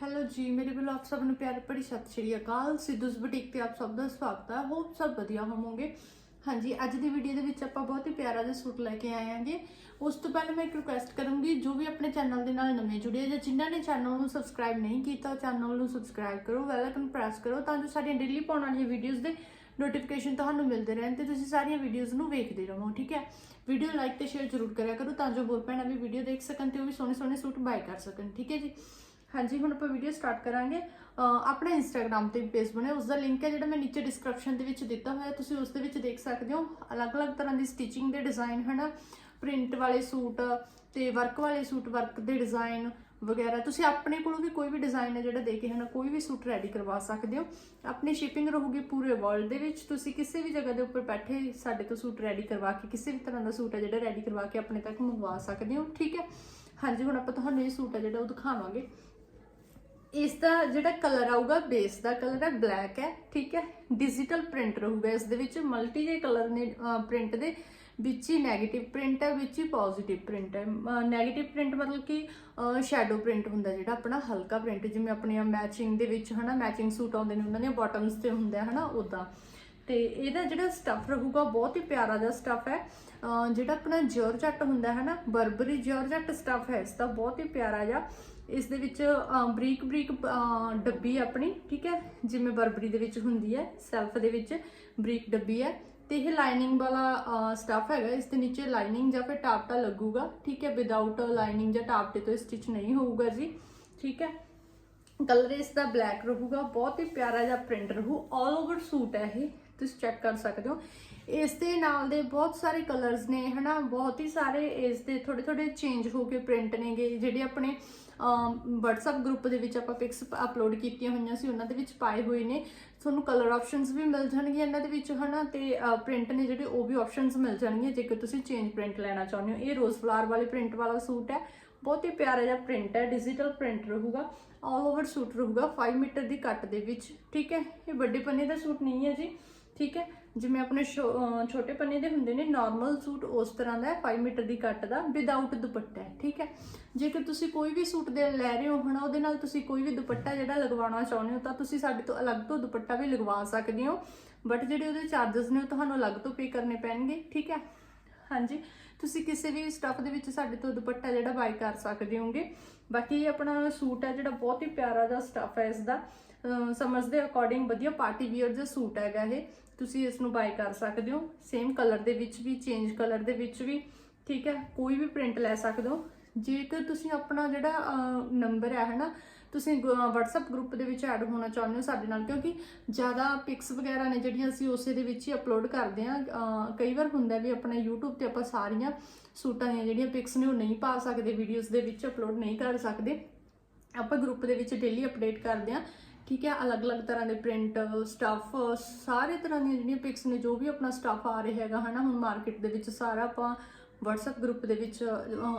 Hello ਜੀ, ਮੇਰੇ ਵੱਲੋਂ ਆਪ ਸਭ ਨੂੰ ਪਿਆਰ ਭਰੀ ਸਤਿ ਸ਼੍ਰੀ ਅਕਾਲ। ਸਿੱਧੂਸ ਬੁਟੀਕ ਤੇ ਆਪ ਸਭ ਦਾ ਸਵਾਗਤ ਹੈ। ਹੋਪ ਸਭ ਵਧੀਆ ਹੋਵੋਗੇ। ਹਾਂਜੀ, ਅੱਜ ਦੀ ਵੀਡੀਓ ਦੇ ਵਿੱਚ ਆਪਾਂ ਬਹੁਤ ਹੀ ਪਿਆਰਾ ਜਿਹਾ ਸੂਟ ਲੈ ਕੇ ਆਏ ਆਂਗੇ ਉਸ ਤੋਂ ਪਹਿਲਾਂ ਮੈਂ ਇੱਕ ਰਿਕੁਐਸਟ ਕਰੂੰਗੀ, ਜੋ ਵੀ ਆਪਣੇ ਚੈਨਲ ਦੇ ਨਾਲ ਨਵੇਂ ਜੁੜੇ ਜਾਂ ਜਿਨ੍ਹਾਂ ਨੇ ਚੈਨਲ ਨੂੰ ਸਬਸਕ੍ਰਾਈਬ ਨਹੀਂ ਕੀਤਾ ਚੈਨਲ ਨੂੰ ਸਬਸਕ੍ਰਾਈਬ ਕਰੋ ਬੈਲ ਆਈਕਨ ਪ੍ਰੈਸ ਕਰੋ ਤਾਂ ਜੋ ਸਾਡੀਆਂ ਡੇਲੀ ਪਾਉਣ ਵਾਲੀਆਂ ਵੀਡੀਓਜ਼ ਦੇ ਨੋਟੀਫਿਕੇਸ਼ਨ ਤੁਹਾਨੂੰ ਮਿਲਦੇ ਰਹਿਣ ਤੇ ਤੁਸੀਂ ਸਾਰੀਆਂ ਵੀਡੀਓਜ਼ ਨੂੰ ਵੇਖਦੇ ਰਹੋ, ਠੀਕ ਹੈ? ਵੀਡੀਓ ਲਾਈਕ ਤੇ ਸ਼ੇਅਰ ਜ਼ਰੂਰ ਕਰਿਆ ਕਰੋ ਤਾਂ ਜੋ ਹੋਰ ਭੈਣਾਂ ਵੀ ਵੀਡੀਓ ਦੇਖ ਸਕਣ ਤੇ ਉਹ ਵੀ ਸੋਹਣੇ ਸੋਹਣੇ ਸੂਟ ਬਾਏ ਕਰ ਸਕਣ, ਠੀਕ ਹੈ ਜੀ? ਹਾਂਜੀ, ਹੁਣ ਆਪਾਂ ਵੀਡੀਓ ਸਟਾਰਟ ਕਰਾਂਗੇ। ਅਹ ਆਪਣਾ ਇੰਸਟਾਗ੍ਰam ਤੇ ਪੇਜ ਬਣਿਆ ਉਸ ਦਾ ਲਿੰਕ ਹੈ ਜਿਹੜਾ ਮੈਂ ਨੀਚੇ ਡਿਸਕ੍ਰਿਪਸ਼ਨ ਦੇ ਵਿੱਚ ਦਿੱਤਾ ਹੋਇਆ, ਤੁਸੀਂ ਉਸ ਦੇ ਵਿੱਚ ਦੇਖ ਸਕਦੇ ਹੋ। ਅਲੱਗ-ਅਲੱਗ ਤਰ੍ਹਾਂ ਦੀ ਸਟਿਚਿੰਗ ਦੇ ਡਿਜ਼ਾਈਨ ਹਨਾ? ਪ੍ਰਿੰਟ ਵਾਲੇ ਸੂਟ ਤੇ ਵਰਕ ਵਾਲੇ ਸੂਟ ਵਰਕ ਦੇ ਡਿਜ਼ਾਈਨ ਵਗੈਰਾ। ਤੁਸੀਂ ਆਪਣੇ ਕੋਲੋਂ ਵੀ ਕੋਈ ਵੀ ਡਿਜ਼ਾਈਨ ਹੈ ਜਿਹੜਾ ਦੇ ਕੇ, ਹਨਾ, ਕੋਈ ਵੀ ਸੂਟ ਰੈਡੀ ਕਰਵਾ ਸਕਦੇ ਹੋ। ਆਪਣੀ ਸ਼ਿਪਿੰਗ ਰਹੂਗੀ ਪੂਰੇ ਵਰਲਡ ਦੇ ਵਿੱਚ। ਤੁਸੀਂ ਕਿਸੇ ਵੀ ਜਗ੍ਹਾ ਦੇ ਉੱਪਰ ਬੈਠੇ ਸਾਡੇ ਤੋਂ ਸੂਟ ਰੈਡੀ ਕਰਵਾ ਕੇ, ਕਿਸੇ ਵੀ ਤਰ੍ਹਾਂ ਦਾ ਸੂਟ ਹੈ ਜਿਹੜਾ ਰੈਡੀ ਕਰਵਾ ਕੇ ਆਪਣੇ ਤੱਕ ਮੰਗਵਾ ਸਕਦੇ ਹੋ, ਠੀਕ ਹੈ? ਹਾਂਜੀ, ਹੁਣ ਆਪਾਂ ਤੁਹਾਨੂੰ ਇਹ ਸੂਟ ਹੈ ਜਿਹੜਾ ਉਹ ਦਿਖਾਵਾਂਗੇ। ਇਸ ਦਾ ਜਿਹੜਾ ਕਲਰ ਆਊਗਾ ਬੇਸ ਦਾ ਕਲਰ ਹੈ ਬਲੈਕ ਹੈ, ਠੀਕ ਹੈ? ਡਿਜੀਟਲ ਪ੍ਰਿੰਟ ਰਹੂਗਾ। ਇਸ ਦੇ ਵਿੱਚ ਮਲਟੀ ਜੇ ਕਲਰ ਨੇ ਪ੍ਰਿੰਟ ਦੇ, ਵਿੱਚ ਹੀ 네ਗੇਟਿਵ ਪ੍ਰਿੰਟ ਹੈ, ਵਿੱਚ ਹੀ ਪੋਜ਼ਿਟਿਵ ਪ੍ਰਿੰਟ ਹੈ। 네ਗੇਟਿਵ ਪ੍ਰਿੰਟ ਮਤਲਬ ਕਿ ਸ਼ੈਡੋ ਪ੍ਰਿੰਟ ਹੁੰਦਾ ਜਿਹੜਾ ਆਪਣਾ, ਹਲਕਾ ਪ੍ਰਿੰਟ ਜਿਵੇਂ ਆਪਣੀਆਂ ਮੈਚਿੰਗ ਦੇ ਵਿੱਚ, ਹਨਾ ਮੈਚਿੰਗ ਸੂਟ ਆਉਂਦੇ ਨੇ, ਉਹਨਾਂ ਦੀਆਂ ਬਾਟਮਸ ਤੇ ਹੁੰਦਾ ਹੈ ਹਨਾ ਉਦਾਂ ਤੇ ਇਹਦਾ ਜਿਹੜਾ ਸਟੱਫ ਰਹੂਗਾ, ਬਹੁਤ ਹੀ ਪਿਆਰਾ ਜਿਹਾ ਸਟੱਫ ਹੈ। ਜਿਹੜਾ ਆਪਣਾ ਜਾਰਜਟ ਹੁੰਦਾ ਹੈ ਨਾ ਬਰਬਰੀ ਜਾਰਜਟ ਸਟੱਫ ਹੈ, ਇਸ ਦਾ ਬਹੁਤ ਹੀ ਪਿਆਰਾ ਜਿਹਾ ਇਸ ਦੇ ਵਿੱਚ ਬਰੀਕ ਬਰੀਕ ਡੱਬੀ ਆਪਣੀ, ਠੀਕ ਹੈ? ਜਿਵੇਂ ਬਰਬਰੀ ਦੇ ਵਿੱਚ ਹੁੰਦੀ ਹੈ, ਸੈਲਫ ਦੇ ਵਿੱਚ ਬਰੀਕ ਡੱਬੀ ਹੈ। ਤੇ ਇਹ ਲਾਈਨਿੰਗ ਵਾਲਾ ਸਟੱਫ ਹੈਗਾ, ਇਸ ਦੇ ਨੀਚੇ ਲਾਈਨਿੰਗ ਜਾਂ ਫਿਰ ਟਾਪਟਾ ਲੱਗੂਗਾ, ਠੀਕ ਹੈ? ਵਿਦਆਊਟ ਲਾਈਨਿੰਗ ਜਾਂ ਟਾਪਟੇ ਤੋਂ ਸਟਿਚ ਨਹੀਂ ਹੋਊਗਾ ਜੀ, ਠੀਕ ਹੈ? ਕਲਰ ਇਸ ਦਾ ਬਲੈਕ ਰਹੂਗਾ, ਬਹੁਤ ਹੀ ਪਿਆਰਾ ਜਿਹਾ ਪ੍ਰਿੰਟ ਰਹੂ ਆਲ ਓਵਰ ਸੂਟ ਹੈ ਇਹ, ਤੁਸੀਂ ਚੈੱਕ ਕਰ ਸਕਦੇ ਹੋ। ਇਸ ਦੇ ਨਾਲ ਦੇ ਬਹੁਤ ਸਾਰੇ ਕਲਰਸ ਨੇ, ਹਨਾ, ਬਹੁਤ ਹੀ ਸਾਰੇ ਇਸ ਦੇ ਥੋੜੇ ਥੋੜੇ ਚੇਂਜ ਹੋ ਕੇ ਪ੍ਰਿੰਟ ਨੇਗੇ, ਜਿਹੜੇ ਆਪਣੇ WhatsApp ਗਰੁੱਪ ਦੇ ਵਿੱਚ ਆਪਾਂ ਪਿਕਸ ਅਪਲੋਡ ਕੀਤੀਆਂ ਹੋਈਆਂ ਸੀ, ਉਹਨਾਂ ਦੇ ਵਿੱਚ ਪਾਏ ਹੋਏ ਨੇ। ਤੁਹਾਨੂੰ ਕਲਰ ਆਪਸ਼ਨਸ ਵੀ ਮਿਲ ਜਾਣਗੀਆਂ ਇਹਨਾਂ ਦੇ ਵਿੱਚ, ਹਨਾ, ਤੇ ਪ੍ਰਿੰਟ ਨੇ ਜਿਹੜੇ ਉਹ ਵੀ ਆਪਸ਼ਨਸ ਮਿਲ ਜਾਣਗੀਆਂ ਜੇਕਰ ਤੁਸੀਂ ਚੇਂਜ ਪ੍ਰਿੰਟ ਲੈਣਾ ਚਾਹੁੰਦੇ ਹੋ। ਇਹ ਰੋਜ਼ ਫਲਾਰ ਵਾਲੇ ਪ੍ਰਿੰਟ ਵਾਲਾ ਸੂਟ ਹੈ ਬਹੁਤ ਹੀ ਪਿਆਰਾ ਜਿਹਾ ਪ੍ਰਿੰਟ ਹੈ ਡਿਜੀਟਲ ਪ੍ਰਿੰਟ ਰਹੂਗਾ ਆਲ ਓਵਰ ਸੂਟ ਰਹੂਗਾ 5 ਮੀਟਰ ਦੀ ਕੱਟ ਦੇ ਵਿੱਚ, ਠੀਕ ਹੈ? ਇਹ ਵੱਡੇ ਪੰਨੇ ਦਾ ਸੂਟ ਨਹੀਂ ਹੈ ਜੀ, ਠੀਕ ਹੈ? ਜਿਵੇਂ ਆਪਣੇ ਛੋ- ਛੋਟੇ ਪੰਨੇ ਦੇ ਹੁੰਦੇ ਨੇ ਨਾਰਮਲ ਸੂਟ ਉਸ ਤਰ੍ਹਾਂ ਦਾ ਹੈ 5 ਮੀਟਰ ਦੀ ਕੱਟ ਦਾ ਵਿਦਆਊਟ ਦੁਪੱਟਾ ਹੈ, ਠੀਕ ਹੈ? ਜੇਕਰ ਤੁਸੀਂ ਕੋਈ ਵੀ ਸੂਟ ਦੇ ਲੈ ਰਹੇ ਹੋ ਹਨਾ ਉਹਦੇ ਨਾਲ ਤੁਸੀਂ ਕੋਈ ਵੀ ਦੁਪੱਟਾ ਜਿਹੜਾ ਲਗਵਾਉਣਾ ਚਾਹੁੰਦੇ ਹੋ, ਤਾਂ ਤੁਸੀਂ ਸਾਡੇ ਤੋਂ ਅਲੱਗ ਤੋਂ ਦੁਪੱਟਾ ਵੀ ਲਗਵਾ ਸਕਦੇ ਹੋ ਬਟ ਜਿਹੜੇ ਉਹਦੇ ਚਾਰजेस ਨੇ, ਉਹ ਤੁਹਾਨੂੰ ਅਲੱਗ ਤੋਂ ਪੇ ਕਰਨੇ ਪੈਣਗੇ, ਠੀਕ ਹੈ? ਹਾਂਜੀ, ਤੁਸੀਂ ਕਿਸੇ ਵੀ ਸਟੱਫ ਦੇ ਵਿੱਚ ਸਾਡੇ ਤੋਂ ਦੁਪੱਟਾ ਜਿਹੜਾ ਬਾਈ ਕਰ ਸਕਦੇ ਹੋਗੇ। ਬਾਕੀ ਇਹ ਆਪਣਾ ਸੂਟ ਹੈ ਜਿਹੜਾ ਬਹੁਤ ਹੀ ਪਿਆਰਾ ਜਿਹਾ ਸਟੱਫ ਹੈ ਇਸ ਦਾ ਸਮਰਸ ਦੇ ਅਕੋਰਡਿੰਗ ਵਧੀਆ ਪਾਰਟੀ ਵੀਅਰ ਜਿਹਾ ਸੂਟ ਹੈਗਾ ਇਹ। ਤੁਸੀਂ ਇਸ ਨੂੰ ਬਾਈ ਕਰ ਸਕਦੇ ਹੋ। ਸੇਮ ਕਲਰ ਦੇ ਵਿੱਚ ਵੀ ਚੇਂਜ ਕਲਰ ਦੇ ਵਿੱਚ ਵੀ, ਠੀਕ ਹੈ? ਕੋਈ ਵੀ ਪ੍ਰਿੰਟ ਲੈ ਸਕਦੇ ਹੋ। ਜੇਕਰ ਤੁਸੀਂ ਆਪਣਾ ਜਿਹੜਾ ਨੰਬਰ ਹੈ ਹਨਾ ਤੁਸੀਂ ਗ- WhatsApp ਗਰੁੱਪ ਦੇ ਵਿੱਚ ਐਡ ਹੋਣਾ ਚਾਹੁੰਦੇ ਹੋ ਸਾਡੇ ਨਾਲ, ਕਿਉਂਕਿ ਜ਼ਿਆਦਾ ਪਿਕਸ ਵਗੈਰਾ ਨੇ ਜਿਹੜੀਆਂ ਅਸੀਂ ਉਸੇ ਦੇ ਵਿੱਚ ਹੀ ਅਪਲੋਡ ਕਰਦੇ ਹਾਂ। ਕਈ ਵਾਰ ਹੁੰਦਾ ਵੀ ਆਪਣਾ YouTube ਤੇ ਆਪਾਂ ਸਾਰੀਆਂ ਸੂਟਾਂ ਦੀਆਂ ਜਿਹੜੀਆਂ ਪਿਕਸ ਨੇ ਉਹ ਨਹੀਂ ਪਾ ਸਕਦੇ ਵੀਡੀਓਜ਼ ਦੇ ਵਿੱਚ ਅਪਲੋਡ ਨਹੀਂ ਕਰ ਸਕਦੇ। ਆਪਾਂ ਗਰੁੱਪ ਦੇ ਵਿੱਚ ਡੇਲੀ ਅਪਡੇਟ ਕਰਦੇ ਹਾਂ, ਠੀਕ ਹੈ, ਅਲੱਗ-ਅਲੱਗ ਤਰ੍ਹਾਂ ਦੇ ਪ੍ਰਿੰਟ ਸਟੱਫ ਸਾਰੇ ਤਰ੍ਹਾਂ ਦੀਆਂ ਜਿਹੜੀਆਂ ਪਿਕਸ ਨੇ, ਜੋ ਵੀ ਆਪਣਾ ਸਟੱਫ ਆ ਰਿਹਾ ਹੈਗਾ, ਹਨਾ, ਹੁਣ ਮਾਰਕੀਟ ਦੇ ਵਿੱਚ ਸਾਰਾ ਆਪਾਂ WhatsApp ਗਰੁੱਪ ਦੇ ਵਿੱਚ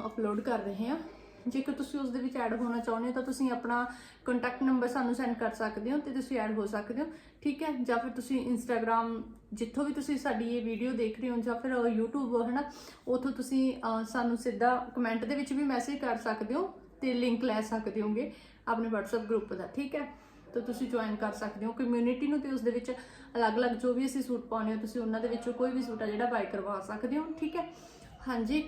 ਅਪਲੋਡ ਕਰ ਰਹੇ ਹਾਂ। ਜੇਕਰ ਤੁਸੀਂ ਉਸ ਦੇ ਵਿੱਚ ਐਡ ਹੋਣਾ ਚਾਹੁੰਦੇ ਹੋ ਤਾਂ ਤੁਸੀਂ ਆਪਣਾ ਕੰਟੈਕਟ ਨੰਬਰ ਸਾਨੂੰ ਸੈਂਡ ਕਰ ਸਕਦੇ ਹੋ ਤੇ ਤੁਸੀਂ ਐਡ ਹੋ ਸਕਦੇ ਹੋ, ਠੀਕ ਹੈ? ਜਾਂ ਫਿਰ ਤੁਸੀਂ ਇੰਸਟਾਗ੍ਰam ਜਿੱਥੋਂ ਵੀ ਤੁਸੀਂ ਸਾਡੀ ਇਹ ਵੀਡੀਓ ਦੇਖ ਰਹੇ ਹੋ ਜਾਂ ਫਿਰ YouTube ਹੈ ਨਾ ਉਥੋਂ ਤੁਸੀਂ ਸਾਨੂੰ ਸਿੱਧਾ ਕਮੈਂਟ ਦੇ ਵਿੱਚ ਵੀ ਮੈਸੇਜ ਕਰ ਸਕਦੇ ਹੋ ਤੇ ਲਿੰਕ ਲੈ ਸਕਦੇ ਹੋਗੇ ਆਪਣੇ WhatsApp ਗਰੁੱਪ ਦਾ, ਠੀਕ ਹੈ? ਤਾਂ ਤੁਸੀਂ ਜੁਆਇਨ ਕਰ ਸਕਦੇ ਹੋ। ਕਮਿਊਨਿਟੀ ਨੂੰ ਤੇ ਉਸ ਦੇ ਵਿੱਚ ਅਲੱਗ-ਅਲੱਗ ਜੋ ਵੀ ਅਸੀਂ ਸੂਟ ਪਾਉਣੇ ਹੋ, ਤੁਸੀਂ ਉਹਨਾਂ ਦੇ ਵਿੱਚੋਂ ਕੋਈ ਵੀ ਸੂਟ ਆ ਜਿਹੜਾ ਬਾਈ ਕਰਵਾ ਸਕਦੇ ਹੋ, ਠੀਕ ਹੈ? ਹਾਂਜੀ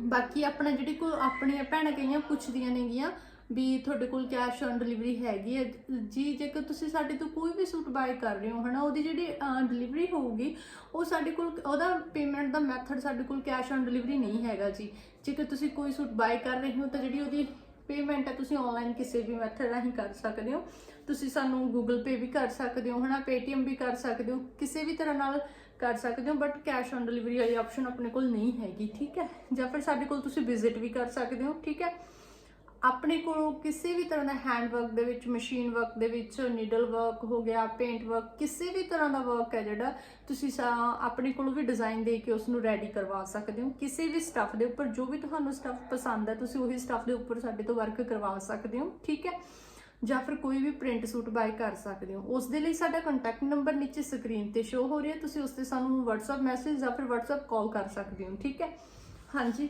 ਬਾਕੀ ਆਪਣਾ ਜਿਹੜੀ ਕੋ ਆਪਣੀਆਂ ਭੈਣਾਂ ਕਈਆਂ ਪੁੱਛਦੀਆਂ ਨੇਗੀਆਂ ਵੀ ਤੁਹਾਡੇ ਕੋਲ ਕੈਸ਼ ਔਨ ਡਿਲੀਵਰੀ ਹੈਗੀ ਹੈ। ਜੀ, ਜੇਕਰ ਤੁਸੀਂ ਸਾਡੇ ਤੋਂ ਕੋਈ ਵੀ ਸੂਟ ਬਾਈ ਕਰ ਰਹੇ ਹੋ, ਹਨਾ, ਉਹਦੀ ਜਿਹੜੀ ਡਿਲੀਵਰੀ ਹੋਊਗੀ, ਉਹ ਸਾਡੇ ਕੋਲ, ਉਹਦਾ ਪੇਮੈਂਟ ਦਾ ਮੈਥਡ ਸਾਡੇ ਕੋਲ ਕੈਸ਼ ਔਨ ਡਿਲੀਵਰੀ ਨਹੀਂ ਹੈਗਾ ਜੀ। ਜੇਕਰ ਤੁਸੀਂ ਕੋਈ ਸੂਟ ਬਾਈ ਕਰ ਰਹੇ ਹੋ, ਤਾਂ ਜਿਹੜੀ ਉਹਦੀ ਪੇਮੈਂਟ ਹੈ, ਤੁਸੀਂ ਆਨਲਾਈਨ ਕਿਸੇ ਵੀ ਮੈਥਡ ਰਾਹੀਂ ਕਰ ਸਕਦੇ ਹੋ। ਤੁਸੀਂ ਸਾਨੂੰ Google Pay ਵੀ ਕਰ ਸਕਦੇ ਹੋ, ਹਨਾ, Paytm ਵੀ ਕਰ ਸਕਦੇ ਹੋ। ਕਿਸੇ ਵੀ ਤਰ੍ਹਾਂ ਨਾਲ ਕਰ ਸਕਦੇ ਹੋ ਬਟ ਕੈਸ਼ ਔਨ ਡਿਲੀਵਰੀ ਵਾਲੀ ਆਪਸ਼ਨ ਆਪਣੇ ਕੋਲ ਨਹੀਂ ਹੈਗੀ, ਠੀਕ ਹੈ? ਜਾਂ ਫਿਰ ਸਾਡੇ ਕੋਲ ਤੁਸੀਂ ਵਿਜ਼ਿਟ ਵੀ ਕਰ ਸਕਦੇ ਹੋ, ਠੀਕ ਹੈ? ਆਪਣੇ ਕੋਲ ਕਿਸੇ ਵੀ ਤਰ੍ਹਾਂ ਦਾ ਹੈਂਡ ਵਰਕ ਦੇ ਵਿੱਚ ਮਸ਼ੀਨ ਵਰਕ ਦੇ ਵਿੱਚ ਨੀਡਲ ਵਰਕ ਹੋ ਗਿਆ ਪੇਂਟ ਵਰਕ ਕਿਸੇ ਵੀ ਤਰ੍ਹਾਂ ਦਾ ਵਰਕ ਹੈ ਜਿਹੜਾ, ਤੁਸੀਂ ਸਾ- ਆਪਣੇ ਕੋਲੋਂ ਵੀ ਡਿਜ਼ਾਈਨ ਦੇ ਕੇ ਉਸ ਨੂੰ ਰੈਡੀ ਕਰਵਾ ਸਕਦੇ ਹੋ। ਕਿਸੇ ਵੀ ਸਟੱਫ ਦੇ ਉੱਪਰ, ਜੋ ਵੀ ਤੁਹਾਨੂੰ ਸਟੱਫ ਪਸੰਦ ਹੈ, ਤੁਸੀਂ ਉਹੀ ਸਟੱਫ ਦੇ ਉੱਪਰ ਸਾਡੇ ਤੋਂ ਵਰਕ ਕਰਵਾ ਸਕਦੇ ਹੋ, ਠੀਕ ਹੈ? ਜਾਂ ਫਿਰ ਕੋਈ ਵੀ ਪ੍ਰਿੰਟ ਸੂਟ ਬਾਈ ਕਰ ਸਕਦੇ ਹੋ। ਉਸ ਦੇ ਲਈ ਸਾਡਾ ਕੰਟੈਕਟ ਨੰਬਰ ਨੀਚੇ ਸਕਰੀਨ ਤੇ ਸ਼ੋ ਹੋ ਰਿਹਾ। ਤੁਸੀਂ ਉਸ ਤੇ ਸਾਨੂੰ WhatsApp ਮੈਸੇਜ ਜਾਂ ਫਿਰ WhatsApp ਕਾਲ ਕਰ ਸਕਦੇ ਹੋ, ਠੀਕ ਹੈ? ਹਾਂਜੀ।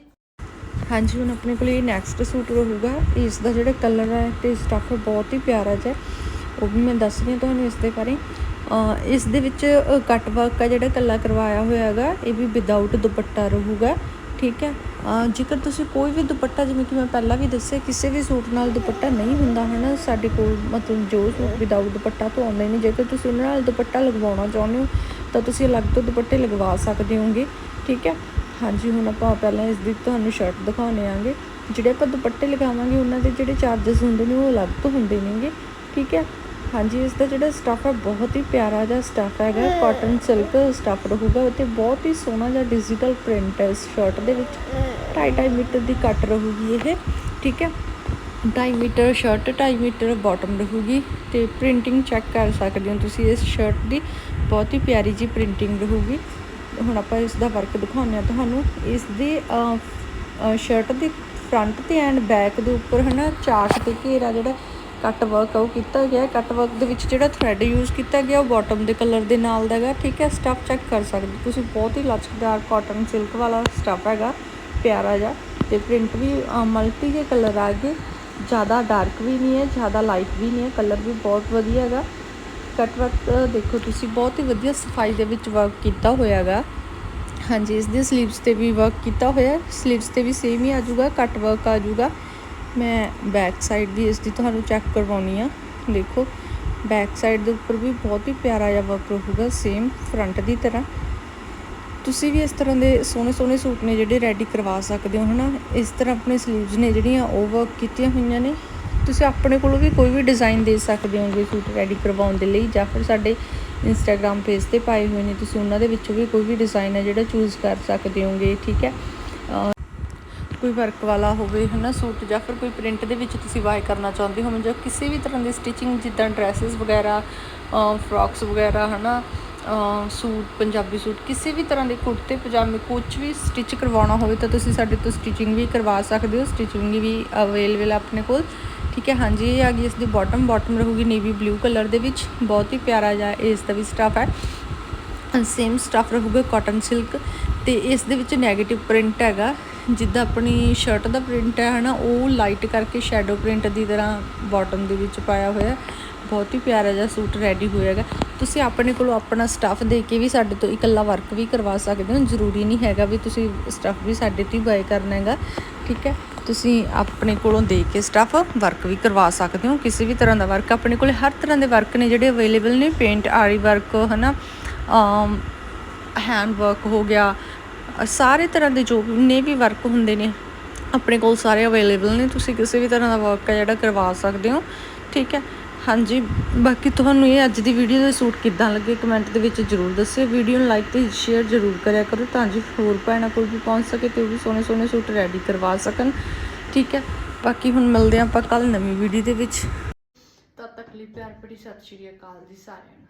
ਹਾਂਜੀ, ਹੁਣ ਆਪਣੇ ਕੋਲ ਇਹ ਨੈਕਸਟ ਸੂਟ ਰਹੂਗਾ। ਇਸ ਦਾ ਜਿਹੜਾ ਕਲਰ ਹੈ ਤੇ ਸਟੱਫ ਬਹੁਤ ਹੀ ਪਿਆਰਾ ਜਿਹਾ ਉਹ ਵੀ ਮੈਂ ਦੱਸ ਰਹੀ ਹਾਂ ਤੁਹਾਨੂੰ ਇਸ ਦੇ ਬਾਰੇ। ਇਸ ਦੇ ਵਿੱਚ ਕੱਟ ਵਰਕ ਆ ਜਿਹੜਾ ਕੱਲਾ ਕਰਵਾਇਆ ਹੋਇਆ ਹੈਗਾ, ਇਹ ਵੀ ਵਿਦਆਊਟ ਦੁਪੱਟਾ ਰਹੂਗਾ, ਠੀਕ ਹੈ? ਜੇਕਰ ਤੁਸੀਂ ਕੋਈ ਵੀ ਦੁਪੱਟਾ, ਜਿਵੇਂ ਕਿ ਮੈਂ ਪਹਿਲਾਂ ਵੀ ਦੱਸਿਆ, ਕਿਸੇ ਵੀ ਸੂਟ ਨਾਲ ਦੁਪੱਟਾ ਨਹੀਂ ਹੁੰਦਾ, ਹਨਾ, ਸਾਡੇ ਕੋਲ ਮਤਲਬ ਜੋ ਸੂਟ ਵਿਦਆਊਟ ਦੁਪੱਟਾ ਤੋਂ ਆਉਂਦੇ ਨੇ, ਜੇਕਰ ਤੁਸੀਂ ਉਹਨਾਂ ਨਾਲ ਦੁਪੱਟਾ ਲਗਵਾਉਣਾ ਚਾਹੁੰਦੇ ਹੋ, ਤਾਂ ਤੁਸੀਂ ਅਲੱਗ ਤੋਂ ਦੁਪੱਟੇ ਲਗਵਾ ਸਕਦੇ ਹੋਗੇ, ਠੀਕ ਹੈ? ਹਾਂਜੀ, ਹੁਣ ਆਪਾਂ ਪਹਿਲਾਂ ਇਸ ਦੀ ਤੁਹਾਨੂੰ ਸ਼ਰਟ ਦਿਖਾਉਣੇ ਆਂਗੇ। ਜਿਹੜੇ ਆਪਾਂ ਦੁਪੱਟੇ ਲਗਾਵਾਂਗੇ, ਉਹਨਾਂ ਦੇ ਜਿਹੜੇ ਚਾਰजेस ਹੁੰਦੇ ਨੇ, ਉਹ ਅਲੱਗ ਤੋਂ ਹੁੰਦੇ ਨੇਗੇ, ਠੀਕ ਹੈ? ਹਾਂਜੀ ਇਸ ਦਾ ਜਿਹੜਾ ਸਟੱਫ ਹੈ, ਬਹੁਤ ਹੀ ਪਿਆਰਾ ਜਿਹਾ ਸਟੱਫ ਹੈਗਾ। ਕਾਟਨ ਸਿਲਕ ਸਟੱਫ ਰਹੂਗਾ ਤੇ ਬਹੁਤ ਹੀ ਸੋਹਣਾ ਜਿਹਾ ਡਿਜੀਟਲ ਪ੍ਰਿੰਟ ਹੈ ਇਸ ਸ਼ਰਟ ਦੇ ਵਿੱਚ। 2.5 ਮੀਟਰ ਦੀ ਕੱਟ ਰਹੂਗੀ ਇਹ, ਠੀਕ ਹੈ? 2.5 ਮੀਟਰ ਸ਼ਰਟ 2.5 ਮੀਟਰ ਬਾਟਮ ਰਹੂਗੀ ਤੇ ਪ੍ਰਿੰਟਿੰਗ ਚੈੱਕ ਕਰ ਸਕਦੇ ਹੋ ਤੁਸੀਂ ਇਸ ਸ਼ਰਟ ਦੀ। ਬਹੁਤ ਹੀ ਪਿਆਰੀ ਜੀ ਪ੍ਰਿੰਟਿੰਗ ਰਹੂਗੀ। ਹੁਣ ਆਪਾਂ ਇਸ ਦਾ ਵਰਕ ਦਿਖਾਉਂਦੇ ਆ ਤੁਹਾਨੂੰ। ਇਸ ਦੇ ਸ਼ਰਟ ਦੇ ਫਰੰਟ ਤੇ ਐਂਡ ਬੈਕ ਦੇ ਉੱਪਰ ਹਨਾ ਚਾਰਟ ਤੇ ਘੇਰਾ ਜਿਹੜਾ ਕੱਟ ਵਰਕ ਆ, ਉਹ ਕੀਤਾ ਗਿਆ, ਕੱਟ ਵਰਕ ਦੇ ਵਿੱਚ ਜਿਹੜਾ ਥ੍ਰੈਡ ਯੂਜ਼ ਕੀਤਾ ਗਿਆ, ਉਹ ਬਾਟਮ ਦੇ ਕਲਰ ਦੇ ਨਾਲ ਦਾ ਹੈਗਾ, ਠੀਕ ਹੈ? ਸਟੱਫ ਚੈੱਕ ਕਰ ਸਕਦੇ ਤੁਸੀਂ ਬਹੁਤ ਹੀ ਲਚਕਦਾਰ ਕਾਟਨ ਸਿਲਕ ਵਾਲਾ ਸਟੱਫ ਹੈਗਾ, ਪਿਆਰਾ ਜਿਹਾ। ਤੇ ਪ੍ਰਿੰਟ ਵੀ ਮਲਟੀ ਦੇ ਕਲਰ ਆ ਗਏ। ਜ਼ਿਆਦਾ ਡਾਰਕ ਵੀ ਨਹੀਂ ਹੈ, ਜ਼ਿਆਦਾ ਲਾਈਟ ਵੀ ਨਹੀਂ ਹੈ ਕਲਰ ਵੀ ਬਹੁਤ ਵਧੀਆ ਹੈਗਾ। ਕੱਟ ਵਰਕ ਦੇਖੋ, ਤੁਸੀਂ ਬਹੁਤ ਹੀ ਵਧੀਆ ਸਫ਼ਾਈ ਦੇ ਵਿੱਚ ਵਰਕ ਕੀਤਾ ਹੋਇਆ ਹੈਗਾ। ਹਾਂਜੀ, ਇਸ ਦੇ ਸਲੀਵਸ ਤੇ ਵੀ ਵਰਕ ਕੀਤਾ ਹੋਇਆ। ਸਲੀਵਸ ਤੇ ਵੀ ਸੇਮ ਹੀ ਆ ਜਾਊਗਾ ਕੱਟ ਵਰਕ ਆ ਜਾਊਗਾ। ਮੈਂ ਬੈਕ ਸਾਈਡ ਦੀ ਇਸ ਦੀ ਤੁਹਾਨੂੰ ਚੈੱਕ ਕਰਵਾਉਣੀ ਆ। ਦੇਖੋ ਬੈਕ ਸਾਈਡ ਦੇ ਉੱਪਰ ਵੀ ਬਹੁਤ ਹੀ ਪਿਆਰਾ ਜਿਹਾ ਵਰਕ ਹੋਊਗਾ ਸੇਮ ਫਰੰਟ ਦੀ ਤਰ੍ਹਾਂ। ਤੁਸੀਂ ਵੀ ਇਸ ਤਰ੍ਹਾਂ ਦੇ ਸੋਹਣੇ ਸੋਹਣੇ ਸੂਟ ਨੇ ਜਿਹੜੇ ਰੈਡੀ ਕਰਵਾ ਸਕਦੇ ਹੋ, ਹਨਾ? ਇਸ ਤਰ੍ਹਾਂ ਆਪਣੇ ਸਲੀਵਸ ਨੇ ਜਿਹੜੀਆਂ, ਉਹ ਵਰਕ ਕੀਤੀਆਂ ਹੋਈਆਂ ਨੇ। ਤੁਸੀਂ ਆਪਣੇ ਕੋਲੋਂ ਵੀ ਕੋਈ ਵੀ ਡਿਜ਼ਾਈਨ ਦੇ ਸਕਦੇ ਹੋਗੇ ਸੂਟ ਰੈਡੀ ਕਰਵਾਉਣ ਦੇ ਲਈ, ਜਾਂ ਫਿਰ ਸਾਡੇ ਇੰਸਟਾਗ੍ਰam ਪੇਜ ਤੇ ਪਾਏ ਹੋਏ ਨੇ, ਤੁਸੀਂ ਉਹਨਾਂ ਦੇ ਵਿੱਚੋਂ ਵੀ ਕੋਈ ਵੀ ਡਿਜ਼ਾਈਨ ਹੈ ਜਿਹੜਾ ਚੂਜ਼ ਕਰ ਸਕਦੇ ਹੋਗੇ, ਠੀਕ ਹੈ? ਕੋਈ ਵਰਕ ਵਾਲਾ ਹੋਵੇ, ਹਨਾ, ਸੂਟ ਜਾਂ ਫਿਰ ਕੋਈ ਪ੍ਰਿੰਟ ਦੇ ਵਿੱਚ ਤੁਸੀਂ ਬਾਏ ਕਰਨਾ ਚਾਹੁੰਦੇ ਹੋ, ਜਾਂ ਕਿਸੇ ਵੀ ਤਰ੍ਹਾਂ ਦੀ ਸਟਿਚਿੰਗ ਜਿੱਦਾਂ ਡਰੈਸਸ ਵਗੈਰਾ ਫਰੋਕਸ ਵਗੈਰਾ, ਹਨਾ, ਅਹ, ਸੂਟ, ਪੰਜਾਬੀ ਸੂਟ, ਕਿਸੇ ਵੀ ਤਰ੍ਹਾਂ ਦੇ ਕੁੜਤੇ, ਪਜਾਮੇ ਕੁਝ ਵੀ ਸਟਿਚ ਕਰਵਾਉਣਾ ਹੋਵੇ ਤਾਂ ਤੁਸੀਂ ਸਾਡੇ ਤੋਂ ਸਟਿਚਿੰਗ ਵੀ ਕਰਵਾ ਸਕਦੇ ਹੋ ਸਟਿਚਿੰਗ ਵੀ ਅਵੇਲੇਬਲ ਆਪਣੇ ਕੋਲ। ਠੀਕ ਹੈ, ਹਾਂਜੀ, ਇਹ ਆ ਗਈ ਇਸ ਦੀ ਬਾਟਮ ਬਾਟਮ ਰਹੂਗੀ ਨੇਵੀ ਬਲੂ ਕਲਰ ਦੇ ਵਿੱਚ, ਬਹੁਤ ਹੀ ਪਿਆਰਾ ਜਿਹਾ ਇਸ ਦਾ ਵੀ ਸਟਫ ਹੈ। ਸੇਮ ਸਟਫ ਰਹੂਗਾ ਕਾਟਨ ਸਿਲਕ ਤੇ ਇਸ ਦੇ ਵਿੱਚ 네ਗੇਟਿਵ ਪ੍ਰਿੰਟ ਹੈਗਾ। ਜਿੱਦਾਂ ਆਪਣੀ ਸ਼ਰਟ ਦਾ ਪ੍ਰਿੰਟ ਹੈ, ਹਨਾ, ਉਹ ਲਾਈਟ ਕਰਕੇ ਸ਼ੈਡੋ ਪ੍ਰਿੰਟ ਦੀ ਤਰ੍ਹਾਂ ਬਾਟਮ ਦੇ ਵਿੱਚ ਪਾਇਆ ਹੋਇਆ। ਬਹੁਤ ਹੀ ਪਿਆਰਾ ਜਿਹਾ ਸੂਟ ਰੈਡੀ ਹੋਇਆਗਾ ਤੁਸੀਂ ਆਪਣੇ ਕੋਲੋਂ ਆਪਣਾ ਸਟੱਫ ਦੇ ਕੇ ਵੀ ਸਾਡੇ ਤੋਂ ਇਕੱਲਾ ਵਰਕ ਵੀ ਕਰਵਾ ਸਕਦੇ ਹੋ। ਜ਼ਰੂਰੀ ਨਹੀਂ ਹੈਗਾ ਵੀ ਤੁਸੀਂ ਸਟੱਫ ਵੀ ਸਾਡੇ ਤੋਂ ਹੀ ਬਾਏ ਕਰਨਾ ਹੈਗਾ, ਠੀਕ ਹੈ? ਤੁਸੀਂ ਆਪਣੇ ਕੋਲੋਂ ਦੇ ਕੇ ਸਟੱਫ ਵਰਕ ਵੀ ਕਰਵਾ ਸਕਦੇ ਹੋ। ਕਿਸੇ ਵੀ ਤਰ੍ਹਾਂ ਦਾ ਵਰਕ ਆਪਣੇ ਕੋਲੇ ਹਰ ਤਰ੍ਹਾਂ ਦੇ ਵਰਕ ਨੇ ਜਿਹੜੇ ਅਵੇਲੇਬਲ ਨੇ। ਪੇਂਟ ਆਰੀ ਵਰਕ ਹਨਾ ਹੈਂਡ ਵਰਕ ਹੋ ਗਿਆ ਸਾਰੇ ਤਰ੍ਹਾਂ ਦੇ ਜੋ ਨੇ ਵੀ ਵਰਕ ਹੁੰਦੇ ਨੇ। ਆਪਣੇ ਕੋਲ ਸਾਰੇ ਅਵੇਲੇਬਲ ਨੇ। ਤੁਸੀਂ ਕਿਸੇ ਵੀ ਤਰ੍ਹਾਂ ਦਾ ਵਰਕ ਹੈ ਜਿਹੜਾ ਕਰਵਾ ਸਕਦੇ ਹੋ। ਠੀਕ ਹੈ? ਹਾਂਜੀ, ਬਾਕੀ ਤੁਹਾਨੂੰ ਇਹ ਅੱਜ ਦੀ ਵੀਡੀਓ ਦੇ ਸੂਟ ਕਿੱਦਾਂ ਲੱਗੇ ਕਮੈਂਟ ਦੇ ਵਿੱਚ ਜਰੂਰ ਦੱਸਿਓ। ਵੀਡੀਓ ਨੂੰ ਲਾਈਕ ਤੇ ਸ਼ੇਅਰ ਜਰੂਰ ਕਰਿਆ ਕਰੋ ਤਾਂ ਜੋ ਹੋਰ ਭੈਣਾਂ ਕੋਲ ਵੀ ਪਹੁੰਚ ਸਕੇ ਤੇ ਉਹ ਵੀ ਸੋਹਣੇ ਸੋਹਣੇ ਸੂਟ ਰੈਡੀ ਕਰਵਾ ਸਕਣ। ਠੀਕ ਹੈ? ਬਾਕੀ ਹੁਣ ਮਿਲਦੇ ਹਾਂ ਆਪਾਂ ਕੱਲ ਨਵੀਂ ਵੀਡੀਓ ਦੇ ਵਿੱਚ। ਤਦ ਤੱਕ ਲਈ ਪਿਆਰ ਭਰੀ ਸਤਿ ਸ਼੍ਰੀ ਅਕਾਲ ਜੀ ਸਾਰਿਆਂ ਨੂੰ।